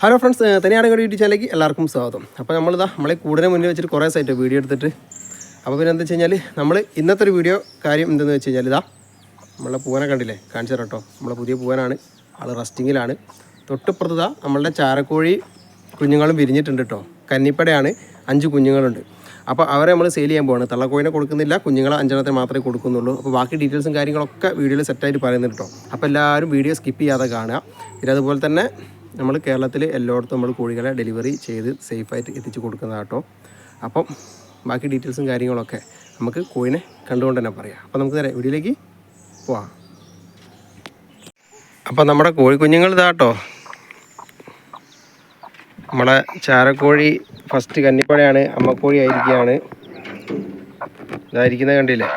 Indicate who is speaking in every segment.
Speaker 1: Hello friends തനിയാണ് YouTube ചാനലിലേക്ക് എല്ലാവർക്കും സ്വാഗതം. അപ്പോൾ നമ്മളിതാ നമ്മളെ കൂടുതൽ മുന്നിൽ വെച്ചിട്ട് കുറേ സൈറ്റ് വീഡിയോ എടുത്തിട്ട്. അപ്പോൾ പിന്നെ എന്താ വെച്ച് കഴിഞ്ഞാൽ നമ്മൾ ഇന്നത്തെ ഒരു വീഡിയോ കാര്യം എന്തെന്ന് വെച്ച് കഴിഞ്ഞാൽ ഇതാ നമ്മളെ പൂവനെ കണ്ടില്ലേ? കാണിച്ചു തരാം കേട്ടോ. നമ്മളെ പുതിയ പൂവനാണ്. ആൾ റസ്റ്റിങ്ങിലാണ്. തൊട്ടിപ്പുറത്ത് ഇതാ നമ്മളുടെ ചാരക്കോഴി കുഞ്ഞുങ്ങളും വിരിഞ്ഞിട്ടുണ്ട് കേട്ടോ. കന്നിപ്പടയാണ്. അഞ്ച് കുഞ്ഞുങ്ങളുണ്ട്. അപ്പോൾ അവരെ നമ്മൾ സെയിൽ ചെയ്യാൻ പോവാണ്. തള്ളക്കോഴിനെ കൊടുക്കുന്നില്ല. കുഞ്ഞുങ്ങളെ അഞ്ചെണ്ണത്തിന് മാത്രമേ കൊടുക്കുന്നുള്ളൂ. അപ്പോൾ ബാക്കി ഡീറ്റെയിൽസും കാര്യങ്ങളൊക്കെ വീഡിയോയിൽ സെറ്റായിട്ട് പറയുന്നുണ്ട് കേട്ടോ. അപ്പോൾ എല്ലാവരും വീഡിയോ സ്കിപ്പ് ചെയ്യാതെ കാണുക. പിന്നെ അതുപോലെ തന്നെ നമ്മൾ കേരളത്തിൽ എല്ലായിടത്തും നമ്മൾ കോഴികളെ ഡെലിവറി ചെയ്ത് സേഫായിട്ട് എത്തിച്ച് കൊടുക്കുന്നതാണ് കേട്ടോ. അപ്പം ബാക്കി ഡീറ്റെയിൽസും കാര്യങ്ങളൊക്കെ നമുക്ക് കോഴിനെ കണ്ടുകൊണ്ട് തന്നെ പറയാം. അപ്പോൾ നമുക്ക് തരാം വീഡിയോയിലേക്ക് പോവാം. അപ്പോൾ നമ്മുടെ കോഴി കുഞ്ഞുങ്ങൾ ഇതാട്ടോ നമ്മളെ ചാരക്കോഴി ഫസ്റ്റ് കന്നിപ്പഴയാണ് അമ്മക്കോഴി ആയിരിക്കുകയാണ്. ഇതായിരിക്കുന്നത് കണ്ടില്ലേ?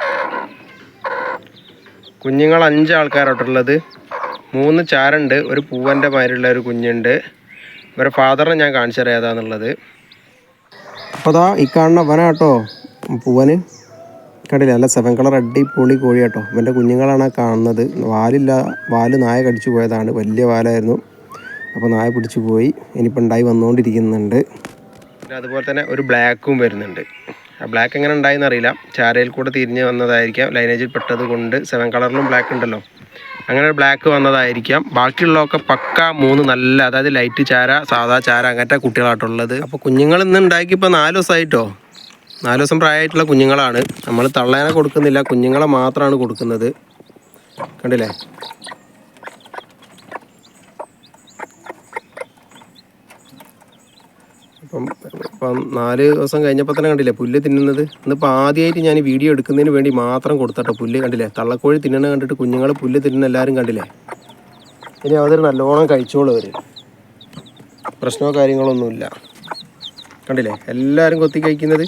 Speaker 1: കുഞ്ഞുങ്ങൾ അഞ്ച് ആൾക്കാരോട്ടുള്ളത് മൂന്ന് ചാരുണ്ട് ഒരു പൂവന്റെ മാതിരിയുള്ള ഒരു കുഞ്ഞുണ്ട്. ഇവരെ ഫാദറിനെ ഞാൻ കാണിച്ചു തരാം ഏതാന്നുള്ളത് അപ്പോൾ അതാ ഈ കാണുന്ന വന കേട്ടോ പൂവന്. കണ്ടില്ല നല്ല സെവൻ കളർ അടിപൊളി കോഴി കേട്ടോ ഇവന്റെ കുഞ്ഞുങ്ങളാണ് ആ കാണുന്നത്. വാലില്ല വാൽ നായ കടിച്ചു പോയതാണ്. വലിയ വാലായിരുന്നു. അപ്പോൾ നായ പിടിച്ചു പോയി. ഇനിയിപ്പോൾ ഉണ്ടായി വന്നുകൊണ്ടിരിക്കുന്നുണ്ട് പിന്നെ അതുപോലെ തന്നെ ഒരു ബ്ലാക്കും വരുന്നുണ്ട്. ആ ബ്ലാക്ക് എങ്ങനെ ഉണ്ടായെന്ന് അറിയില്ല. ചാരയിൽ കൂടെ തിരിഞ്ഞ് വന്നതായിരിക്കാം. ലൈനേജിൽ പെട്ടത് കൊണ്ട് സെവൻ കളറിലും ബ്ലാക്ക് ഉണ്ടല്ലോ. അങ്ങനെ ബ്ലാക്ക് വന്നതായിരിക്കാം. ബാക്കിയുള്ളതൊക്കെ പക്ക മൂന്ന് നല്ല അതായത് ലൈറ്റ് ചാര സാധാ ചാര അങ്ങനത്തെ കുട്ടികളായിട്ടുള്ളത്. അപ്പോൾ കുഞ്ഞുങ്ങൾ ഇന്ന് ഉണ്ടാക്കി ഇപ്പോൾ നാല് ദിവസമായിട്ടോ നാല് ദിവസം പ്രായമായിട്ടുള്ള കുഞ്ഞുങ്ങളാണ്. നമ്മൾ തള്ളേനെ കൊടുക്കുന്നില്ല കുഞ്ഞുങ്ങളെ മാത്രമാണ് കൊടുക്കുന്നത്. കണ്ടില്ലേ? അപ്പം ഇപ്പം നാല് ദിവസം കഴിഞ്ഞപ്പോൾ തന്നെ കണ്ടില്ലേ പുല്ല് തിന്നുന്നത്? ഇന്നിപ്പോൾ ആദ്യമായിട്ട് ഞാൻ വീഡിയോ എടുക്കുന്നതിന് വേണ്ടി മാത്രം കൊടുത്തട്ടോ പുല്ല്. കണ്ടില്ലേ? തള്ളക്കോഴി തിന്നണ കണ്ടിട്ട് കുഞ്ഞുങ്ങൾ പുല്ല് തിന്നുന്ന എല്ലാവരും കണ്ടില്ലേ? ഇനി അവർ നല്ലോണം കഴിച്ചോളൂ അവർ പ്രശ്നമോ കാര്യങ്ങളൊന്നുമില്ല കണ്ടില്ലേ? എല്ലാവരും കൊത്തി കഴിക്കുന്നത്.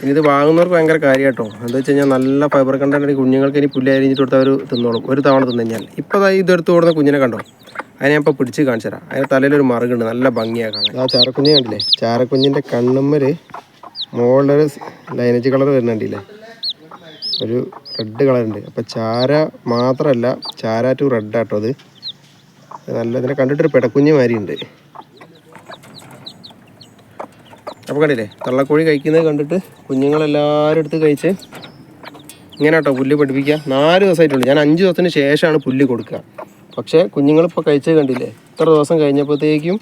Speaker 1: ഇനി ഇത് വാങ്ങുന്നവർക്ക് ഭയങ്കര കാര്യം കേട്ടോ എന്താ വെച്ച് കഴിഞ്ഞാൽ നല്ല ഫൈബർ കണ്ടന്റ് കുഞ്ഞുങ്ങൾക്ക് ഇനി പുല്ല് അരിഞ്ഞിട്ട് കൊടുത്താൽ അവർ തിന്നോളും. ഒരു തവണ തിന്നു കഴിഞ്ഞാൽ. ഇപ്പോൾ ഇതെടുത്ത് കൊടുക്കുന്ന കുഞ്ഞിനെ കണ്ടോ? അതിനെ ഞാൻ ഇപ്പോൾ പിടിച്ച് കാണിച്ചു തരാം. അതിന് തലയിലൊരു മറുകുണ്ട്. നല്ല ഭംഗിയാ കാണാൻ. ആ ചാരക്കുഞ്ഞ് കണ്ടില്ലേ? ചാരക്കുഞ്ഞിന്റെ കണ്ണുമ്മൽ മുകളിലൊരു ലൈനേജ് കളർ വരുന്നുണ്ടല്ലേ? ഒരു റെഡ് കളർ ഉണ്ട്. അപ്പോൾ ചാര മാത്രല്ല ചാര ടു റെഡ് ആട്ടോ അത്. നല്ല ഇതിനെ കണ്ടിട്ടൊരു പെടക്കുഞ്ഞ് മാരിയുണ്ട് ഉണ്ട്. അപ്പോൾ കണ്ടില്ലേ? തള്ളക്കോഴി കഴിക്കുന്നത് കണ്ടിട്ട് കുഞ്ഞുങ്ങളെല്ലാവരും എടുത്ത് കഴിച്ച് ഇങ്ങനെ കേട്ടോ പുല്ല് പഠിപ്പിക്കുക. നാല് ദിവസമായിട്ടുള്ളൂ. ഞാൻ അഞ്ച് ദിവസത്തിന് ശേഷമാണ് പുല്ല് കൊടുക്കുക. പക്ഷേ കുഞ്ഞുങ്ങളിപ്പോൾ കഴിച്ചത് കണ്ടില്ലേ? ഇത്ര ദിവസം കഴിഞ്ഞപ്പോഴത്തേക്കും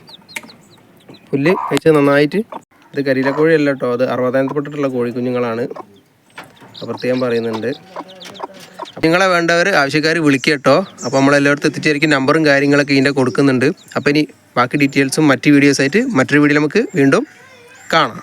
Speaker 1: പുല്ല് കഴിച്ചത് നന്നായിട്ട്. ഇത് കരിയിലക്കോഴി കോഴിയല്ല കേട്ടോ അത് അറുപതായിരത്തിപ്പെട്ടിട്ടുള്ള കോഴി കുഞ്ഞുങ്ങളാണ്. അത് പ്രത്യേകം പറയുന്നുണ്ട്. നിങ്ങളെ വേണ്ടവർ ആവശ്യക്കാർ വിളിക്കുക കേട്ടോ അപ്പോൾ നമ്മളെല്ലായിടത്തും എത്തിച്ചായിരിക്കും നമ്പറും കാര്യങ്ങളൊക്കെ ഇതിന്റെ കൊടുക്കുന്നുണ്ട്. അപ്പോൾ ഇനി ബാക്കി ഡീറ്റെയിൽസും മറ്റ് വീഡിയോസായിട്ട് മറ്റൊരു വീഡിയോ നമുക്ക് വീണ്ടും കാണാം.